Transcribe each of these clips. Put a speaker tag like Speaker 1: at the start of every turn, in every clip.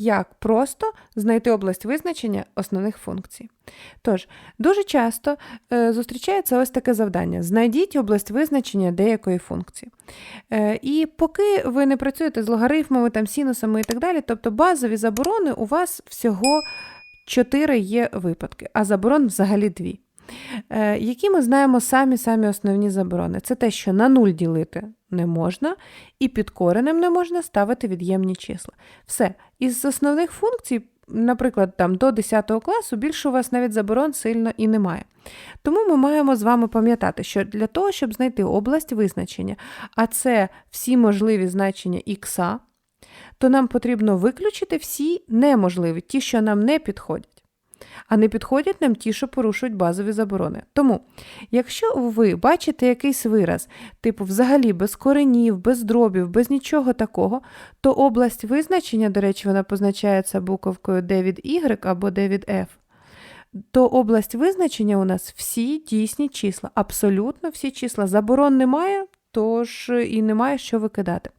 Speaker 1: як просто знайти область визначення основних функцій. Тож, дуже часто е, зустрічається ось таке завдання: знайдіть область визначення деякої функції. Е, і поки ви не працюєте з логарифмами, там, синусами і так далі, тобто базові заборони у вас всього 4 є випадки, а заборон взагалі 2. Е, які ми знаємо самі-самі основні заборони? Це те, що на 0 ділити не можна, і під коренем не можна ставити від'ємні числа. Все. Із основних функцій, наприклад, там до 10 класу, більше у вас навіть заборон сильно і немає. Тому ми маємо з вами пам'ятати, що для того, щоб знайти область визначення, а це всі можливі значення х, то нам потрібно виключити всі неможливі, ті, що нам не підходять. А не підходять нам ті, що порушують базові заборони. Тому, якщо ви бачите якийсь вираз, типу взагалі без коренів, без дробів, без нічого такого, то область визначення, до речі, вона позначається буковкою D від Y або D від F, то область визначення у нас всі дійсні числа, абсолютно всі числа. Заборон немає, тож і немає що викидати.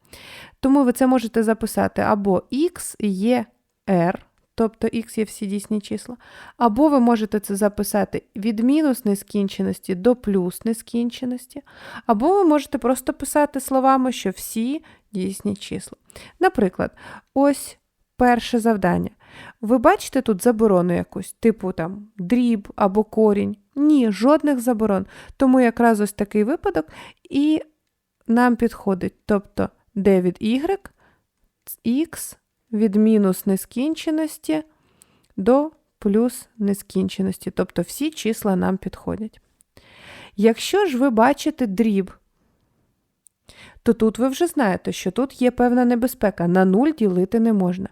Speaker 1: Тому ви це можете записати або X є R, тобто x є всі дійсні числа. Або ви можете це записати від мінус нескінченості до плюс нескінченості, або ви можете просто писати словами, що всі дійсні числа. Наприклад, ось перше завдання. Ви бачите тут заборону якусь, типу там дріб або корінь? Ні, жодних заборон. Тому якраз ось такий випадок і нам підходить. Тобто від y, x від мінус нескінченості до плюс нескінченості. Тобто всі числа нам підходять. Якщо ж ви бачите дріб, то тут ви вже знаєте, що тут є певна небезпека, на нуль ділити не можна.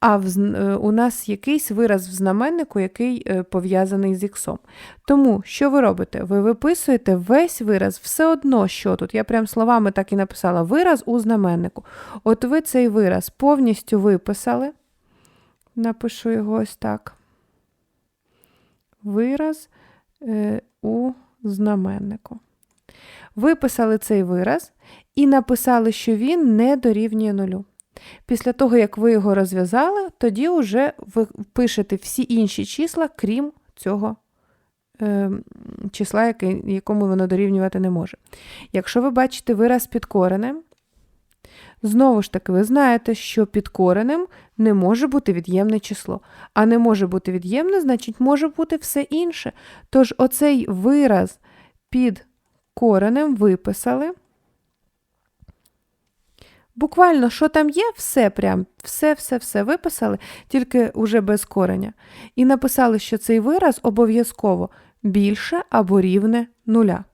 Speaker 1: А в, е, у нас якийсь вираз в знаменнику, який е, пов'язаний з іксом. Тому, що ви робите? Ви виписуєте весь вираз, все одно, що тут. Я прям словами так і написала: вираз у знаменнику. От ви цей вираз повністю виписали. Напишу його ось так. Вираз е, у знаменнику. Виписали цей вираз і написали, що він не дорівнює нулю. Після того, як ви його розв'язали, тоді вже ви пишете всі інші числа, крім цього е, числа, якому воно дорівнювати не може. Якщо ви бачите вираз під коренем, знову ж таки, ви знаєте, що під коренем не може бути від'ємне число. А не може бути від'ємне, значить, може бути все інше. Тож оцей вираз під коренем виписали. Буквально, що там є, все прям, все-все-все виписали, тільки уже без кореня. І написали, що цей вираз обов'язково більше або рівне нуля.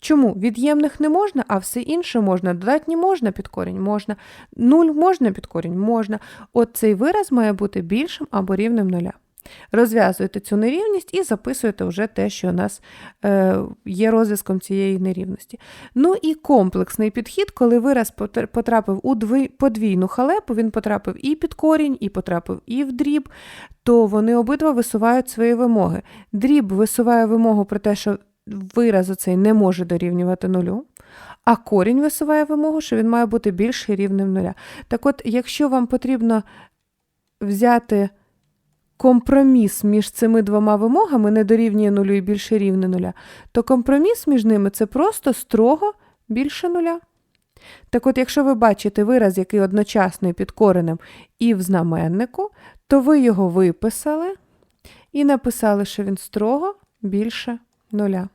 Speaker 1: Чому? Від'ємних не можна, а все інше можна. Додатні можна під корінь, можна. Нуль можна під корінь, можна. От цей вираз має бути більшим або рівним нуля. Розв'язуєте цю нерівність і записуєте вже те, що у нас е, є розв'язком цієї нерівності. Ну і комплексний підхід, коли вираз потрапив у подвійну халепу, він потрапив і під корінь, і потрапив і в дріб, то вони обидва висувають свої вимоги. Дріб висуває вимогу про те, що вираз оцей не може дорівнювати нулю. А корінь висуває вимогу, що він має бути більше рівним нуля. Так от, якщо вам потрібно взяти компроміс між цими двома вимогами не дорівнює нулю і більше рівне нуля, то компроміс між ними це просто строго більше нуля. Так от, якщо ви бачите вираз, який одночасно під коренем і в знаменнику, то ви його виписали і написали, що він строго більше нуля.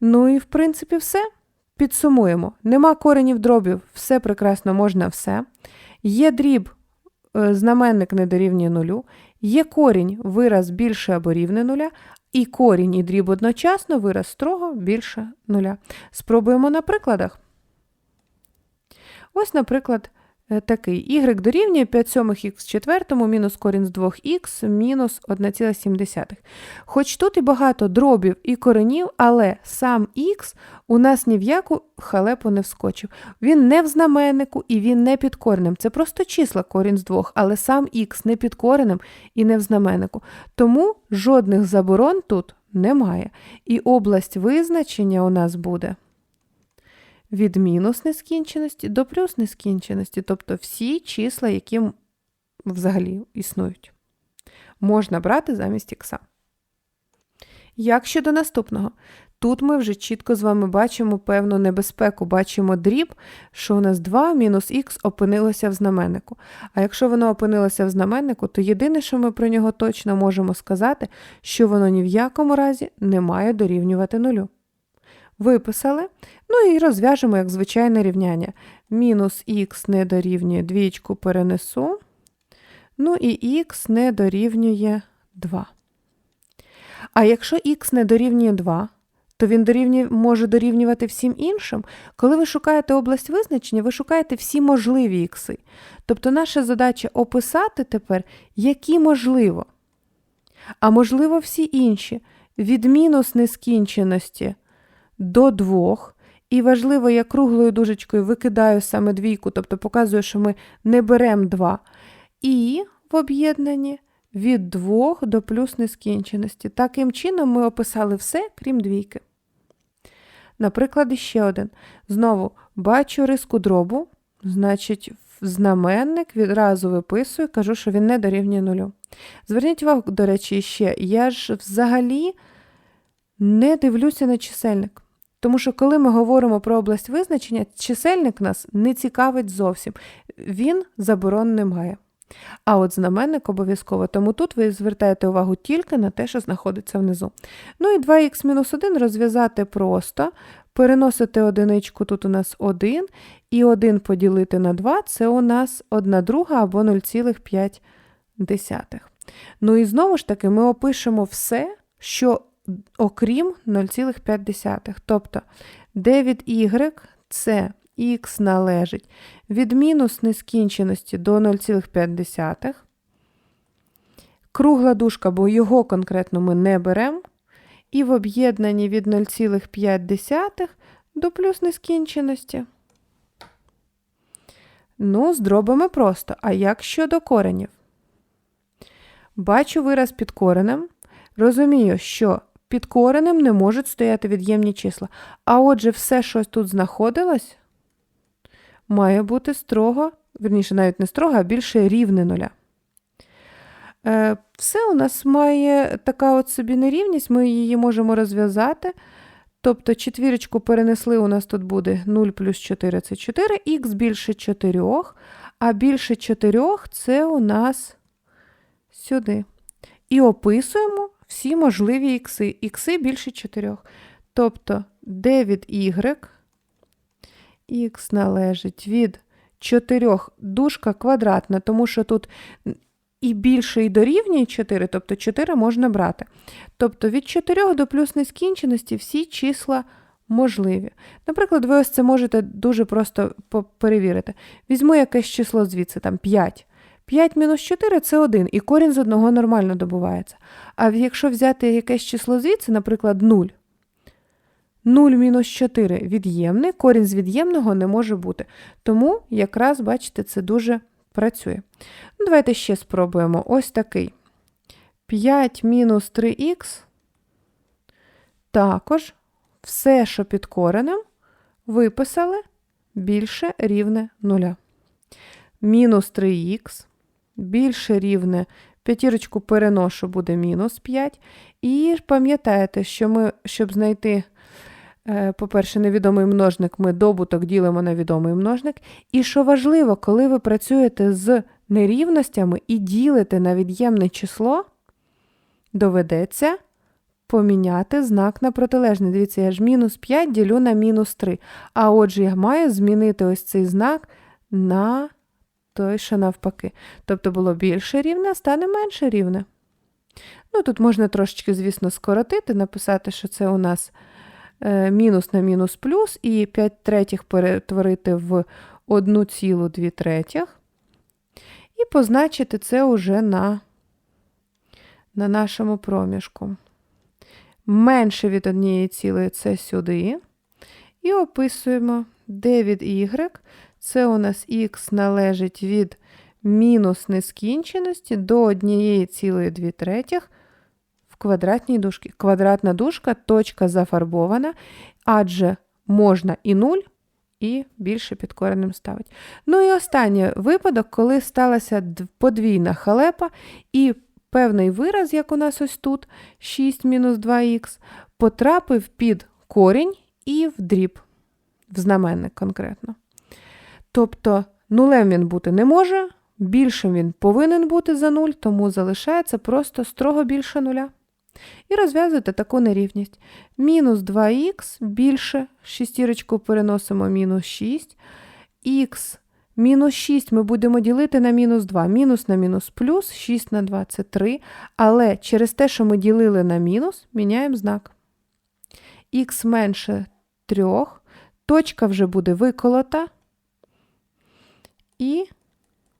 Speaker 1: Ну і, в принципі, все. Підсумуємо: нема коренів дробів, все прекрасно можна все. Є дріб знаменник не дорівнює нулю, є корінь вираз більше або рівне нуля, і корінь і дріб одночасно вираз строго більше нуля. Спробуємо на прикладах. Ось, наприклад, Е, такий y дорівнює 5 сьомих х в четвертому мінус корінь з 2х мінус 1,7. Хоч тут і багато дробів і коренів, але сам х у нас ні в яку халепу не вскочив. Він не в знаменнику і він не під коренем. Це просто числа корінь з 2, але сам х не під коренем і не в знаменнику. Тому жодних заборон тут немає. І область визначення у нас буде від мінус нескінченості до плюс нескінченості, тобто всі числа, які взагалі існують, можна брати замість ікса. Як щодо наступного? Тут ми вже чітко з вами бачимо певну небезпеку, бачимо дріб, що у нас 2 мінус х опинилося в знаменнику. А якщо воно опинилося в знаменнику, то єдине, що ми про нього точно можемо сказати, що воно ні в якому разі не має дорівнювати нулю. Виписали, ну і розв'яжемо як звичайне рівняння. Мінус х не дорівнює двічку перенесу, ну і х не дорівнює 2. А якщо х не дорівнює 2, то він дорівнює, може дорівнювати всім іншим. Коли ви шукаєте область визначення, ви шукаєте всі можливі ікси. Тобто наша задача описати тепер, які можливо. А можливо, всі інші. Від мінус нескінченості до 2. І важливо, я круглою дужечкою викидаю саме двійку, тобто показую, що ми не беремо 2. І в об'єднанні від 2 до плюс нескінченості. Таким чином ми описали все, крім двійки. Наприклад, ще один. Знову бачу риску дробу, значить, знаменник відразу виписую, кажу, що він не дорівнює нулю. Зверніть увагу, до речі, ще, я ж взагалі не дивлюся на чисельник. Тому що, коли ми говоримо про область визначення, чисельник нас не цікавить зовсім. Він заборон не має. А от знаменник обов'язково, тому тут ви звертаєте увагу тільки на те, що знаходиться внизу. Ну і 2х-1 розв'язати просто, переносити одиничку, тут у нас 1, і 1 поділити на 2 це у нас 1 друга або 0,5. Ну і знову ж таки, ми опишемо все, що окрім 0,5. Тобто 9y це х належить від мінус нескінченості до 0,5. Кругла дужка, бо його конкретно ми не беремо. І в об'єднанні від 0,5 до плюс нескінченості. Ну, зробимо просто. А як щодо коренів? Бачу вираз під коренем. Розумію, що під коренем не можуть стояти від'ємні числа. А отже, все, що тут знаходилось, має бути строго, верніше, навіть не строго, а більше рівне нуля. Е, Все у нас має така от собі нерівність, ми її можемо розв'язати. Тобто четвірочку перенесли, у нас тут буде 0 плюс 4 це 4, х більше 4, а більше 4 це у нас сюди. І описуємо всі можливі ікси. Ікси більше 4. Тобто 9y х належить від 4 дужка квадратна, тому що тут і більше, і дорівнює 4, тобто 4 можна брати. Тобто від 4 до плюс нескінченості всі числа можливі. Наприклад, ви ось це можете дуже просто перевірити. Візьму якесь число звідси, там 5. 5 мінус 4 це 1, і корінь з одного нормально добувається. А якщо взяти якесь число звідси, наприклад, 0. 0 мінус 4 від'ємний, корінь з від'ємного не може бути. Тому, якраз, бачите, це дуже працює. Ну, Давайте ще спробуємо ось такий. 5 мінус 3х. Також все, що під коренем, виписали більше рівне 0. Мінус 3х більше рівне п'ятірочку переношу, буде мінус 5. І пам'ятаєте, що ми, щоб знайти, е, по-перше, невідомий множник, ми добуток ділимо на відомий множник. І що важливо, коли ви працюєте з нерівностями і ділите на від'ємне число, доведеться поміняти знак на протилежний. Дивіться, я ж мінус 5 ділю на мінус 3. А отже, я маю змінити ось цей знак на той, що навпаки. Тобто було більше рівне, стане менше рівне. Ну, Тут можна трошечки, звісно, скоротити, написати, що це у нас е, мінус на мінус плюс, і 5 третіх перетворити в 1,2 третіх. І позначити це уже на, на нашому проміжку. Менше від однієї цілої це сюди. І описуємо 9y це у нас х належить від мінус нескінченості до 1,2 третіх в квадратній дужці. Квадратна дужка, точка зафарбована, адже можна і 0, і більше під коренем ставить. Ну і останній випадок, коли сталася подвійна халепа, і певний вираз, як у нас ось тут, 6 мінус 2х, потрапив під корінь і в дріб, в знаменник конкретно. Тобто нулем він бути не може, більшим він повинен бути за 0, тому залишається просто строго більше нуля. І розв'язуєте таку нерівність. Мінус 2х більше, шістірочку переносимо мінус 6, х мінус 6 ми будемо ділити на мінус 2. Мінус на мінус плюс, 6 на 2 це 3, але через те, що ми ділили на мінус, міняємо знак. х менше 3, точка вже буде виколота, і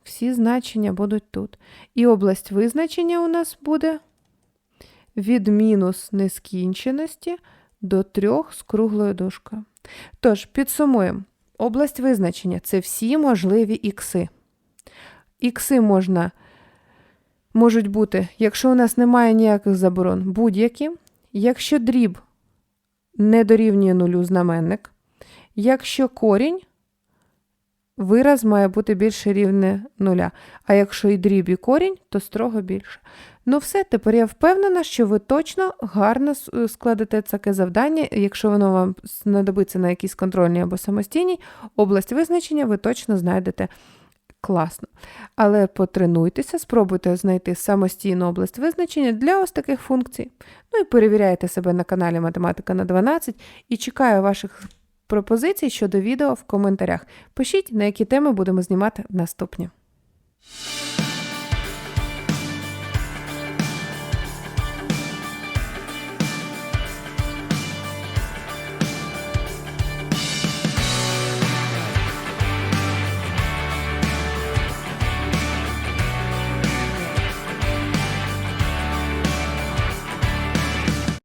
Speaker 1: всі значення будуть тут. І область визначення у нас буде від мінус нескінченості до 3 з круглою дужкою. Тож, підсумуємо. Область визначення це всі можливі ікси. Ікси можна, можуть бути, якщо у нас немає ніяких заборон, будь-які. Якщо дріб не дорівнює нулю знаменник, якщо корінь, вираз має бути більше рівне нуля. А якщо і дріб, і корінь, то строго більше. Ну все, тепер я впевнена, що ви точно гарно е, складете таке завдання. Якщо воно вам знадобиться на якійсь контрольній або самостійній, область визначення ви точно знайдете класно. Але потренуйтеся, спробуйте знайти самостійну область визначення для ось таких функцій. Ну і перевіряйте себе на каналі Математика на 12 і чекаю ваших пропозицій щодо відео в коментарях. Пишіть, на які теми будемо знімати наступні.